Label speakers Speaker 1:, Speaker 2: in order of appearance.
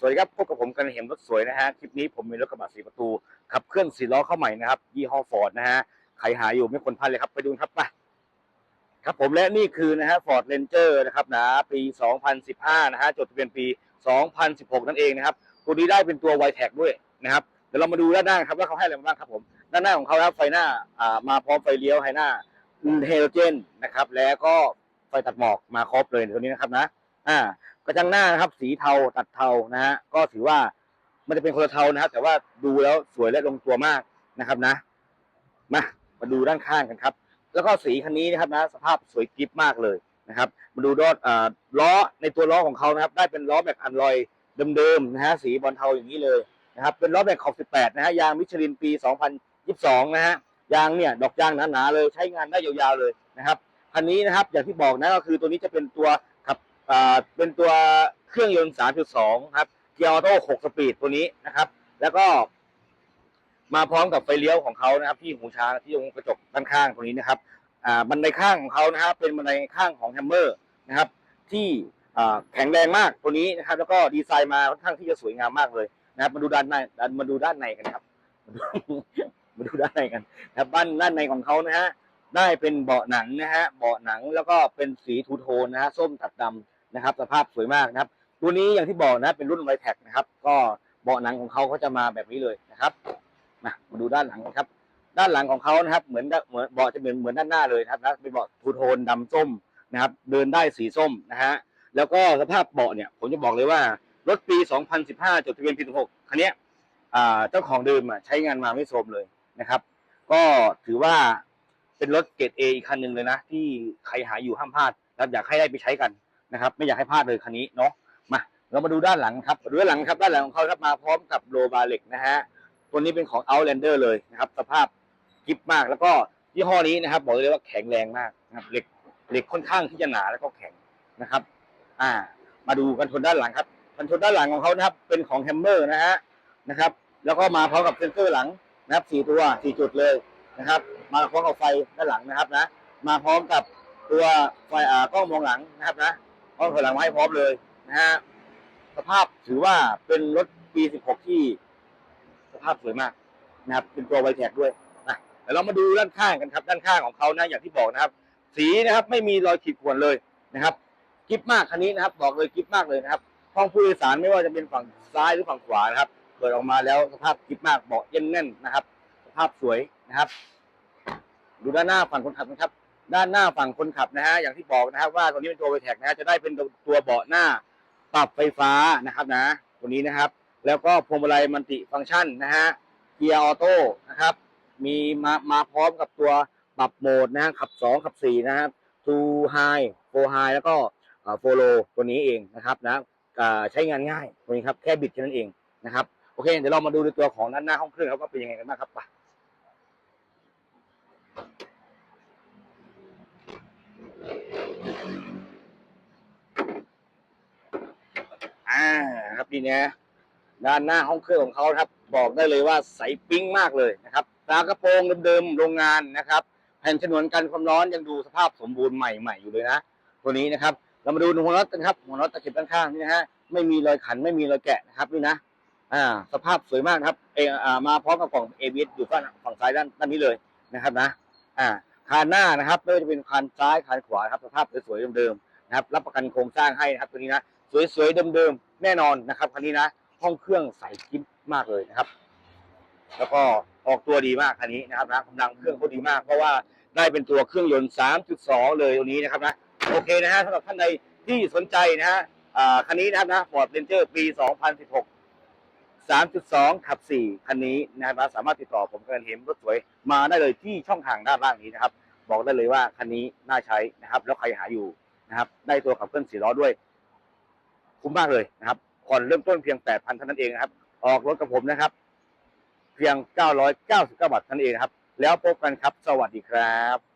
Speaker 1: สวัสดีครับพบกับผมกันเห็นรถสวยนะฮะคลิปนี้ผมมีรถกระบะสีประตูขับเคลื่อนสี่ล้อเข้าใหม่นะครับยี่ห้อฟอร์ดนะฮะใครหาอยู่ไม่ควรพลาดเลยครับไปดูครับไปครับผมและนี่คือนะฮะฟอร์ดเรนเจอร์นะครับนะปี 2015 นะฮะจดทะเบียนปี 2016 นั่นเองนะครับตัวนี้ได้เป็นตัวไวแท็กด้วยนะครับเดี๋ยวเรามาดูด้านหน้าครับว่าเขาให้อะไรมาบ้างครับผมด้านหน้าของเขาครับไฟหน้าอ่ามาพร้อมไฟเลี้ยวไฮหน้าเฮโรเจนนะครับแล้วก็ไฟตัดหมอกมาครบเลยตัวนี้นะครับนะ อ่ากระจังหน้านะครับ สีเทาตัดเทานะฮะก็ถือว่ามันจะเป็นคนละเทานะครับ แต่ว่าดูแล้วสวยและลงตัวมากนะครับนะ มามาดูด้านข้างกันครับ แล้วก็สีคันนี้นะครับนะ สภาพสวยกริบมากเลยนะครับ มาดูดอดอ่าล้อในตัวล้อของเขานะครับ ได้เป็นล้อแบบอันลอยเดิมๆนะฮะสีบอลเทาอย่างนี้เลยนะครับ เป็นล้อแบบขอบ 18 นะฮะยางมิชลินปี 2022 นะฮะยางเนี่ยดอกยางหนาๆเลยใช้งานได้ยาวๆเลยนะครับคันนี้นะครับ อย่างที่บอกนะก็คือตัวนี้จะเป็นตัว อ่าเป็นตัวเครื่องยนต์ 3.2 ครับ เกียร์ออโต้ 6 สปีดตัวนี้นะครับ แล้วก็ มาพร้อมกับไฟเลี้ยวของเขานะครับ ที่หูช้างที่ตรงกระจกด้านข้างตรงนี้นะครับ อ่าบันไดข้างของเขานะครับเป็นบันไดข้างของแฮมเมอร์นะครับ ที่อ่าแข็งแรงมากตัวนี้นะครับ แล้วก็ดีไซน์มาค่อนข้างที่จะสวยงามมากเลยนะครับ มาดูด้านในมาดูด้านในกันครับ มาดูด้านในกันนะครับด้านด้านในของเขานะฮะได้เป็นเบาะหนังนะฮะเบาะหนังแล้วก็เป็นสีทูโทนนะฮะส้มตัดดำ นะครับ สภาพสวยมากนะครับ ตัวนี้อย่างที่บอกนะเป็นรุ่นไวแท็กนะครับ ก็เบาะหนังของเขาเขาจะมาแบบนี้เลยนะครับมามาดูด้านหลังกันครับ ด้านหลังของเขานะครับ เหมือนเหมือนเบาะจะเหมือนเหมือนด้านหน้าเลยนะครับนะเป็นเบาะทูโทนดำส้มนะครับ เดินได้สีส้มนะฮะแล้วก็สภาพเบาะเนี่ย ผมจะบอกเลยว่ารถปี 2015 จดทะเบียนปี 16คันนี้เจ้าของเดิมใช้งานมาไม่โทรมเลยนะครับ ก็ถือว่าเป็นรถเกรดเออีกคันหนึ่งเลยนะ ที่ใครหาอยู่ห้ามพลาดนะครับอยากให้ได้ไปใช้กัน นะครับ ไม่อยากให้พลาดเลยคันนี้เนาะมาเรามาดูด้านหลังครับดูด้านหลังครับด้านหลังของเขาครับมาพร้อมกับโลบาเล็กนะฮะตัวนี้เป็นของ Outlander เลยนะครับสภาพกิฟมากแล้วก็ยี่ห้อนี้นะครับ บอกเลยว่าแข็งแรงมากนะครับเหล็กเหล็กค่อนข้างที่จะหนาแล้วก็แข็งนะครับ อ่า มาดูกันชนด้านหลังครับกันชนด้านหลังของเขานะครับ เป็นของแฮมเมอร์นะฮะนะครับ แล้วก็มาพร้อมกับเซ็นเซอร์หลังนะครับสี่ตัวสี่จุดเลยนะครับ มาพร้อมกับไฟด้านหลังนะครับนะ มาพร้อมกับตัวไฟอ่ากล้องมองหลังนะครับนะ กล้องถอยหลังไม้พร้อมเลยนะฮะสภาพถือว่าเป็นรถปี16ที่ สภาพสวยมากนะครับ เป็นตัวไวแท็กด้วยนะเดี๋ยวเรามาดูด้านข้างกันครับ ด้านข้างของเขานะอย่างที่บอกนะครับ สีนะครับ ไม่มีรอยขีดข่วนเลยนะครับกิฟมากคันนี้นะครับ บอกเลยกิฟมากเลยนะครับห้องผู้โดยสารไม่ว่าจะเป็นฝั่งซ้ายหรือฝั่งขวานะครับเปิดออกมาแล้วสภาพกิฟมากเบาะเย็นแน่นนะครับ สภาพสวยนะครับ ดูด้านหน้าฝั่งคนขับนะครับ ด้านหน้าฝั่งคนขับนะฮะอย่างที่บอกนะครับว่าตัวนี้เป็นตัวไวแท็กนะฮะจะได้เป็นตัวเบาะหน้าปรับไฟฟ้านะครับนะตัวนี้นะครับ แล้วก็พวงมาลัยมัลติฟังก์ชันนะฮะเกียร์ออโต้นะครับ มีมามาพร้อมกับตัวปรับโหมดนะฮะขับสองขับสี่นะครับ two high four high แล้วก็โฟโลตัวนี้เองนะครับนะใช้งานง่ายตัวนี้ครับแค่บิดแค่นั้นเองนะครับโอเคเดี๋ยวเรามาดูในตัวของด้านหน้าห้องเครื่องครับว่าเป็นยังไงกันบ้างครับไปอ่าครับ นี่นะด้านหน้าห้องเครื่องของเขาครับ บอกได้เลยว่าใสปิ๊งมากเลยนะครับตากระโปรงเดิมๆโรงงานนะครับ แผ่นฉนวนกันความร้อนยังดูสภาพสมบูรณ์ใหม่ๆอยู่เลยนะตัวนี้นะครับ เรามาดูหัวน็อตกันครับหัวน็อตตะเข็บด้านข้างนี่นะฮะไม่มีรอยขันไม่มีรอยแกะนะครับนี่นะอ่า สภาพสวยมากครับเออ่ามาพร้อมกับกล่อง ABS อยู่ฝั่งฝั่งซ้ายด้านด้านนี้เลยนะครับนะ อ่าคานหน้านะครับไม่ว่าจะเป็นคานซ้ายคานขวาครับสภาพสวยๆเดิมๆนะครับ รับประกันโครงสร้างให้นะครับตัวนี้นะสวยๆเดิมๆ แน่นอนนะครับคันนี้นะห้องเครื่องใสกิ๊บมากเลยนะครับ แล้วก็ออกตัวดีมากคันนี้นะครับนะกำลังเครื่องเขาดีมาก เพราะว่าได้เป็นตัวเครื่องยนต์ 3.2 เลยตัวนี้นะครับนะโอเคนะฮะสำหรับท่านใดที่สนใจนะฮะคันนี้นะครับนะ Ford Ranger ปี 2016 3.2 ขับ 4 คันนี้นะครับสามารถติดต่อผมกันเห็นรถสวยมาได้เลยที่ช่องทางด้านล่างนี้นะครับ บอกได้เลยว่าคันนี้น่าใช้นะครับ แล้วใครหาอยู่นะครับ ได้ตัวขับเคลื่อน4ล้อด้วย คุ้มมากเลยนะครับผ่อนเริ่มต้นเพียง 8,000เท่านั้นเองนะครับ ออกรถกับผมนะครับ เพียง 999 บาทเท่านั้นเองนะครับ แล้วพบกันครับ สวัสดีครับ